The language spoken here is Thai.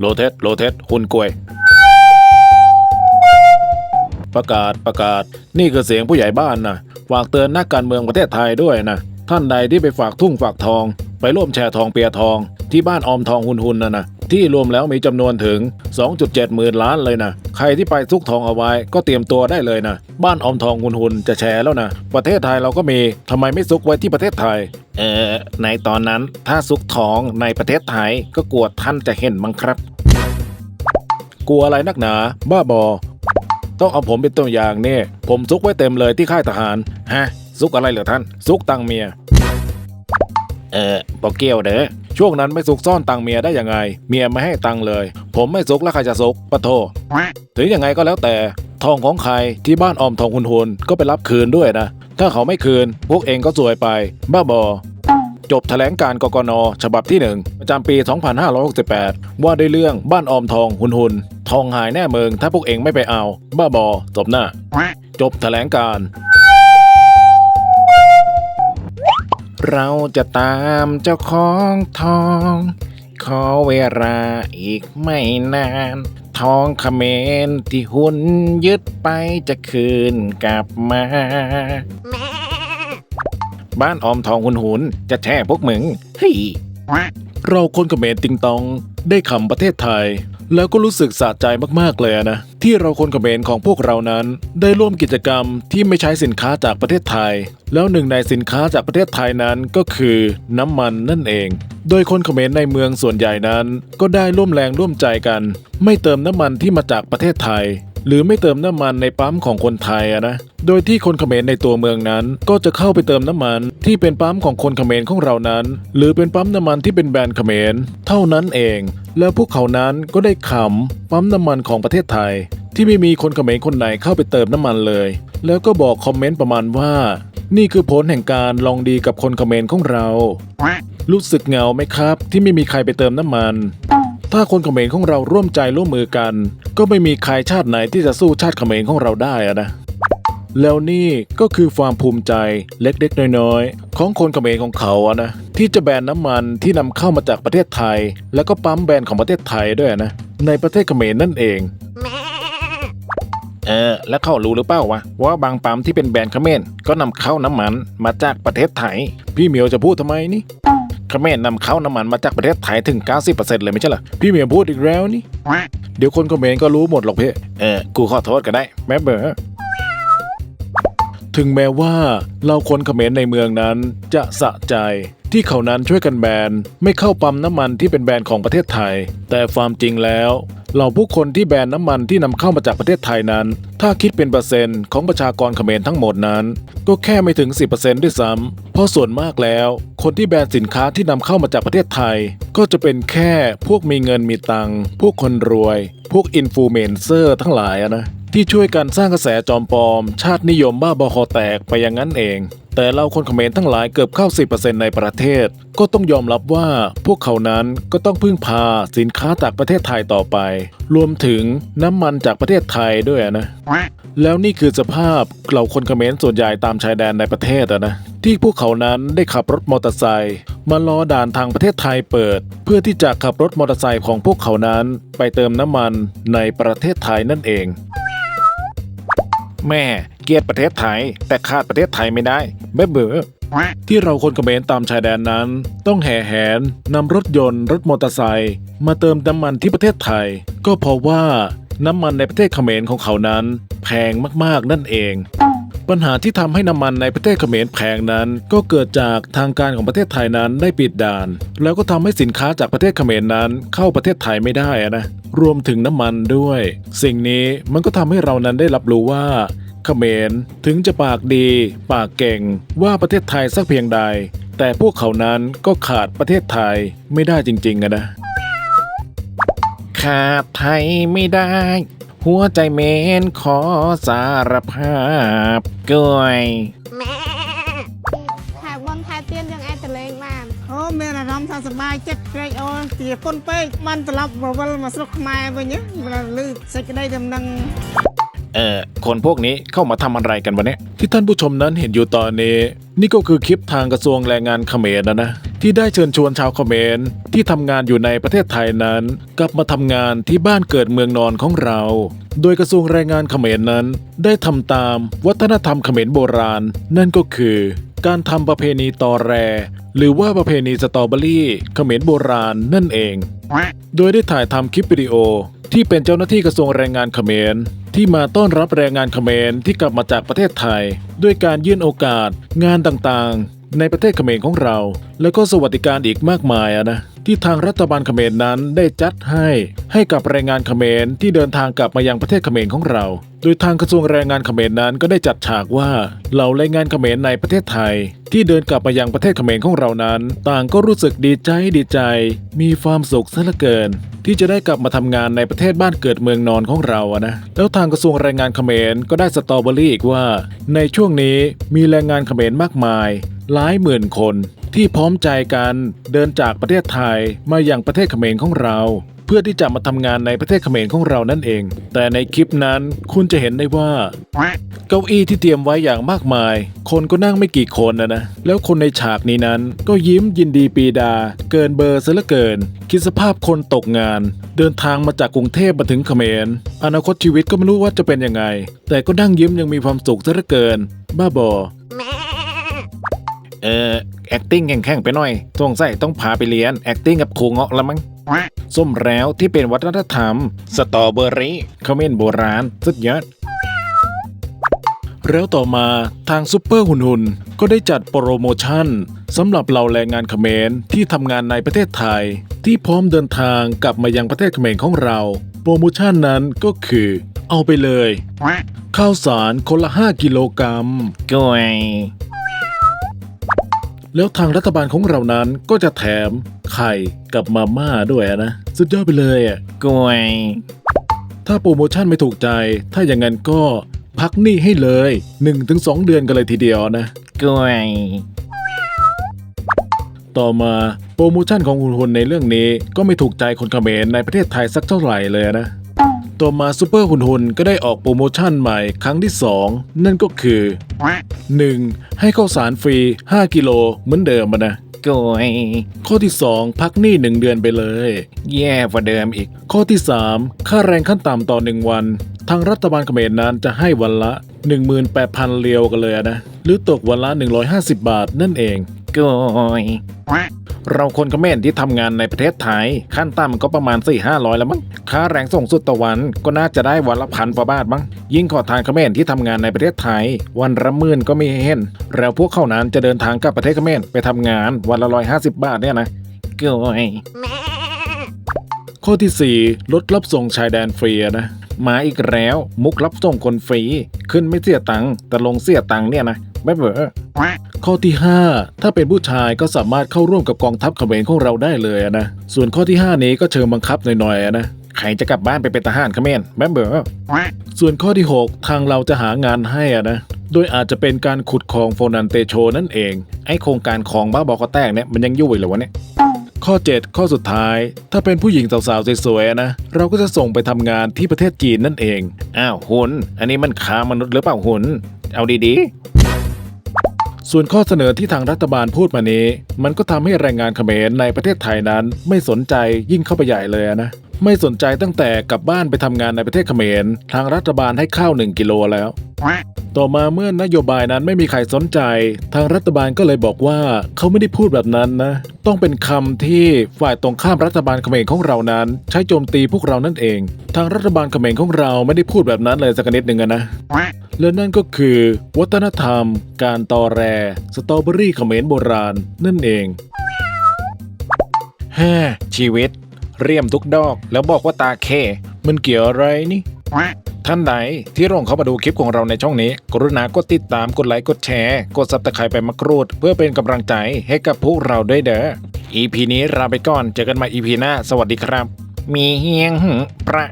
โลเทสโลเทสหุ่นกล้วย ประกาศประกาศ นี่คือเสียงผู้ใหญ่บ้านนะฝากเตือนนักการเมืองประเทศไทยด้วยนะ ท่านใดที่ไปฝากทุ่งฝากทอง ไปร่วมแชร์ทองเปียทอง ที่บ้านออมทองหุ่นหุ่นนะนะที่รวมแล้วมีจำนวนถึง 2.7 หมื่นล้านเลยนะ ใครที่ไปซุกทองเอาไว้ก็เตรียมตัวได้เลยนะ บ้านออมทองหุนหุนจะแชร์แล้วนะ ประเทศไทยเราก็มีทำไมไม่ซุกไว้ที่ประเทศไทย เออในตอนนั้นถ้าซุกทองในประเทศไทยก็กลัวท่านจะเห็นมั้งครับ กลัวอะไรนักหนา บ้าบอ ต้องเอาผมเป็นตัวอย่างเนี่ยผมซุกไว้เต็มเลยที่ค่ายทหาร ฮะ ซุกอะไรเหรอท่าน ซุกตังเมีย เออบอกเกี่ยวเด้อช่วงนั้นไม่ซุกซ่อนตังเมียได้ยังไง เมียไม่ให้ตังเลย ผมไม่ซุกแล้วใครจะซุกปะโทถึงยังไงก็แล้วแต่ ทองของใครที่บ้านออมทองคุณหุนก็ไปรับคืนด้วยนะ ถ้าเขาไม่คืน พวกเองก็สวยไป บ้าบอจบแถลงการกกน ฉบับที่ 1 ประจำปี 2568 ว่าด้วยเรื่องบ้านออมทองหุนหุน ทองหายแน่เมืองถ้าพวกเองไม่ไปเอา บ้าบอจบหน้า จบแถลงการ เราจะตามเจ้าของทอง ขอเวลาอีกไม่นาน ทองเขมรที่หุ่นยึดไปจะคืนกลับมา บ้านออมทองหุนหุนจะแช่พวกมึงเฮ้ย เราคนเขมรติงตอง ได้ขำประเทศไทย แล้วก็รู้สึกสะใจมากๆเลยนะ ที่เราคนเขมรของพวกเรานั้น ได้ร่วมกิจกรรมที่ไม่ใช้สินค้าจากประเทศไทย แล้วหนึ่งในสินค้าจากประเทศไทยนั้นก็คือน้ำมันนั่นเอง โดยคนเขมรในเมืองส่วนใหญ่นั้น ก็ได้ร่วมแรงร่วมใจกัน ไม่เติมน้ำมันที่มาจากประเทศไทย หรือไม่เติมน้ำมันในปั๊มของคนไทยอะนะ โดยที่คนเขมรในตัวเมืองนั้น ก็จะเข้าไปเติมน้ำมันที่เป็นปั๊มของคนเขมรของเรานั้น หรือเป็นปั๊มน้ำมันที่เป็นแบรนด์เขมร เท่านั้นเอง แล้วพวกเขานั้นก็ได้ขำปั๊มน้ำมันของประเทศไทย ที่ไม่มีคนเขมรคนไหนเข้าไปเติมน้ำมันเลย แล้วก็บอกคอมเมนต์ประมาณว่า นี่คือผลแห่งการลองดีกับคนเขมรของเรา รู้สึกเหงาไหมครับ ที่ไม่มีใครไปเติมน้ำมัน ถ้าคนเขมรของเราร่วมใจร่วมมือกัน ก็ไม่มีใครชาติไหนที่จะสู้ชาติเขมรของเราได้อะนะ แล้วนี่ก็คือความภูมิใจเล็กๆ น้อยๆ ของคนเขมรของเขาอะนะ ที่จะแบนน้ำมันที่นำเข้ามาจากประเทศไทย แล้วก็ปั๊มแบนของประเทศไทยด้วยนะ ในประเทศเขมรนั่นเองเออแล้วเขารู้หรือเปล่าวะว่าบางปั๊มที่เป็นแบรนด์เขมรก็นำเข้าน้ำมันมาจากประเทศไทย พี่เหมียวจะพูดทำไมนี่ เขมรนำเข้าน้ำมันมาจากประเทศไทยถึง 90%เลยไม่ใช่เหรอ พี่เหมียวพูดอีกแล้วนี่ เดี๋ยวคนเขมรก็รู้หมดหรอกเพ่เออ กูขอโทษก็ได้ แม่เบอถึงแม้ว่าเราคนเขมรในเมืองนั้นจะสะใจที่เขานั้นช่วยกันแบน ไม่เข้าปั๊มน้ำมันที่เป็นแบรนด์ของประเทศไทย แต่ความจริงแล้ว เราผู้คนที่แบนน้ำมันที่นำเข้ามาจากประเทศไทยนั้น ถ้าคิดเป็นเปอร์เซ็นต์ของประชากรเขมรทั้งหมดนั้น ก็แค่ไม่ถึง 10%ด้วยซ้ำเพราะส่วนมากแล้ว คนที่แบนสินค้าที่นำเข้ามาจากประเทศไทย ก็จะเป็นแค่พวกมีเงินมีตังค์พวกคนรวย พวกอินฟลูเอนเซอร์ทั้งหลายนะที่ช่วยกันสร้างกระแสจอมปลอม ชาตินิยมบ้าบอคอแตกไปอย่างนั้นเอง แต่เราคนเขมรทั้งหลายเกือบเข้า 10%ในประเทศ ก็ต้องยอมรับว่าพวกเขานั้นก็ต้องพึ่งพาสินค้าจากประเทศไทยต่อไป รวมถึงน้ำมันจากประเทศไทยด้วยนะ แล้วนี่คือสภาพเราคนเขมรส่วนใหญ่ตามชายแดนในประเทศนะที่พวกเขานั้นได้ขับรถมอเตอร์ไซค์มารอด่านทางประเทศไทยเปิด เพื่อที่จะขับรถมอเตอร์ไซค์ของพวกเขานั้น ไปเติมน้ำมันในประเทศไทยนั่นเอง แม่เกลียดประเทศไทย แต่ขาดประเทศไทยไม่ได้แม่เบื่อที่เราคนเขมรตามชายแดนนั้น ต้องแห่แหนนำรถยนต์รถมอเตอร์ไซค์มาเติมน้ำมันที่ประเทศไทย ก็เพราะว่าน้ำมันในประเทศเขมรของเขานั้น แพงมากๆนั่นเอง ปัญหาที่ทำให้น้ำมันในประเทศเขมรแพงนั้น ก็เกิดจากทางการของประเทศไทยนั้นได้ปิดด่าน แล้วก็ทำให้สินค้าจากประเทศเขมรนั้น เข้าประเทศไทยไม่ได้อะนะรวมถึงน้ำมันด้วย สิ่งนี้มันก็ทำให้เรานั้นได้รับรู้ว่าเขมรถึงจะปากดีปากเก่งว่าประเทศไทยสักเพียงใด แต่พวกเขานั้นก็ขาดประเทศไทยไม่ได้จริงๆนะขาดไทยไม่ได้ หัวใจเมนขอสารภาพก้อยแม่ถ่ายบนถ่ายเตียยังไงแต่เลงมาโอ้เมนรำทาสบายเจ็ดเกรย์โอตีคนเป๊กมันตลับบอกว่มาสุกมาไปเนี่ยเวลาลือใส่กรได้ดำนังเอ่อคนพวกนี้เข้ามาทำอะไรกันวะเนี่ยที่ท่านผู้ชมนั้นเห็นอยู่ตอนนี้ นี่ก็คือคลิปทางกระทรวงแรงงานเขมรนะนะ ที่ได้เชิญชวนชาวเขมรที่ทำงานอยู่ในประเทศไทยนั้น กลับมาทำงานที่บ้านเกิดเมืองนอนของเรา โดยกระทรวงแรงงานเขมรนั้น ได้ทำตามวัฒนธรรมเขมรโบราณ นั่นก็คือ การทำประเพณีตอแร หรือว่าประเพณีสตรอเบอรี่เขมรโบราณนั่นเอง โดยได้ถ่ายทำคลิปวิดีโอที่เป็นเจ้าหน้าที่กระทรวงแรงงานเขมร ที่มาต้อนรับแรงงานเขมรที่กลับมาจากประเทศไทย ด้วยการยื่นโอกาส งานต่างๆ ในประเทศเขมรของเรา แล้วก็สวัสดิการอีกมากมายนะที่ทางรัฐบาลเขมรนั้นได้จัดให้ให้กับแรงงานเขมรที่เดินทางกลับมายังประเทศเขมรของเรา โดยทางกระทรวงแรงงานเขมรนั้นก็ได้จัดฉากว่าเหล่าแรงงานเขมรในประเทศไทย ที่เดินกลับมายังประเทศเขมรของเรานั้น ต่างก็รู้สึกดีใจดีใจ มีความสุขซะเหลือเกิน ที่จะได้กลับมาทำงานในประเทศบ้านเกิดเมืองนอนของเราอะนะแล้วทางกระทรวงแรงงานเขมรก็ได้สตรอเบอรี่อีกว่า ในช่วงนี้มีแรงงานเขมรมากมาย หลายหมื่นคน ที่พร้อมใจกันเดินจากประเทศไทยมาอย่างประเทศเขมรของเรา เพื่อที่จะมาทำงานในประเทศเขมรของเรานั่นเอง แต่ในคลิปนั้นคุณจะเห็นได้ว่า เก้าอี้ที่เตรียมไว้อย่างมากมาย คนก็นั่งไม่กี่คนนะนะ แล้วคนในฉากนี้นั้นก็ยิ้มยินดีปีดา เกินเบอร์ซะเหลือเกิน คิดสภาพคนตกงาน เดินทางมาจากกรุงเทพมาถึงเขมร อนาคตชีวิตก็ไม่รู้ว่าจะเป็นยังไง แต่ก็นั่งยิ้มยังมีความสุขซะเหลือเกิน บ้าบอเออ acting แข็งๆไปหน่อยสงสัยต้องพาไปเรียน acting กับครูเงาะละมั้งส้มแล้วที่เป็นวัฒนธรรม สตรอเบอรี่เขมรโบราณ สุดยอดแล้วต่อมาทางซุปเปอร์หุ่นหุ่นก็ได้จัดโปรโมชั่นสำหรับเหล่าแรงงานเขมรที่ทำงานในประเทศไทย ที่พร้อมเดินทางกลับมายังประเทศเขมรของเรา โปรโมชั่นนั้นก็คือ เอาไปเลย ข้าวสารคนละ 5 กิโลกรัมกล้วย แล้วทางรัฐบาลของเรานั้นก็จะแถมไข่กับมาม่าด้วยนะ สุดยอดไปเลยอะกวยถ้าโปรโมชั่นไม่ถูกใจ ถ้าอย่างนั้นก็พักหนี้ให้เลย 1-2 เดือนกันเลยทีเดียวนะกวยต่อมาโปรโมชั่นของคุณหุนในเรื่องนี้ก็ไม่ถูกใจคนเขมรในประเทศไทยสักเท่าไหร่เลยนะ ต่อมาซูเปอร์หุ่นหุ่นก็ได้ออกโปรโมชั่นใหม่ครั้งที่ 2 นั่นก็คือ 1. ให้ข้าวสารฟรี 5 กิโลเหมือนเดิมนะกล้วยข้อที่ 2 พักหนี้ 1 เดือนไปเลย แย่กว่าเดิมอีก ข้อที่ 3 ค่าแรงขั้นต่ำต่อ 1 วัน ทางรัฐบาลเขมรนั้นจะให้วันละ 18,000เรียวกันเลยนะ หรือตกวันละ 150 บาทนั่นเอง กยเราคนเขมรที่ทำงานในประเทศไทย ขั้นต่ำก็ประมาณ 4 5 0 0 แล้วมั้งค่าแรงส่งสุดต่อวันก็น่าจะได้วันละพันกว่าบาทมั้งยิ่งขอทานเขมรที่ทำงานในประเทศไทย วันละหมื่นก็มีเห็น แล้วพวกเขานั้นจะเดินทางกลับประเทศเขมรไปทำงานวันละร้อยห้าสิบบาทเนี่ยนะกล้วยข้อที่ 4 ลดรับส่งชายแดนฟรีนะมาอีกแล้ว มุกรับส่งคนฟรี ขึ้นไม่เสียตังค์แต่ลงเสียตังค์เนี่ยนะไม่เบอ ข้อที่ 5 ถ้าเป็นผู้ชายก็สามารถเข้าร่วมกับกองทัพเขมรของเราได้เลยนะ ส่วนข้อที่ 5 นี้ก็เชิงบังคับหน่อยๆนะใครจะกลับบ้านไปเป็นทหารเขมรแม่เบอส่วนข้อที่ 6 ทางเราจะหางานให้นะ โดยอาจจะเป็นการขุดคลองโฟนันเตโชนั่นเอง ไอโครงการของบ้าบอก็แตกเนี่ยมันยังยู่อีกเหรอวะเนี่ยข้อ 7 ข้อสุดท้าย ถ้าเป็นผู้หญิงสาวๆสวยๆนะ เราก็จะส่งไปทำงานที่ประเทศจีนนั่นเอง อ้าวหุน อันนี้มันค้ามนุษย์หรือเปล่าหุน เอาดีๆ ส่วนข้อเสนอที่ทางรัฐบาลพูดมานี้ มันก็ทำให้แรงงานเขมรในประเทศไทยนั้นไม่สนใจยิ่งเข้าไปใหญ่เลยนะ ไม่สนใจตั้งแต่กลับบ้านไปทำงานในประเทศเขมร ทางรัฐบาลให้ข้าว 1 กิโลแล้ว ต่อมาเมื่อนโยบายนั้นไม่มีใครสนใจ ทางรัฐบาลก็เลยบอกว่าเขาไม่ได้พูดแบบนั้นนะ ต้องเป็นคำที่ฝ่ายตรงข้ามรัฐบาลเขมรของเรานั้น ใช้โจมตีพวกเรานั่นเอง ทางรัฐบาลเขมรของเราไม่ได้พูดแบบนั้นเลยสักนิดหนึ่งนะและนั่นก็คือ วัฒนธรรม การตอแร สตรอเบอรี่เขมรโบราณนั่นเองแฮ่ชีวิต เรียมทุกดอก แล้วบอกว่าตาเคมันเกี่ยวอะไรนี่ท่านใดที่ร่องเข้ามาดูคลิปของเราในช่องนี้ กรุณากดติดตามกดไลค์กดแชร์กดซับตะไคร้ไปมะกรูด เพื่อเป็นกำลังใจให้กับพวกเราด้วยเด้อ EP นี้ลาไปก่อนเจอกันใหม่ EP หน้า สวัสดีครับ มีเฮียงหึประ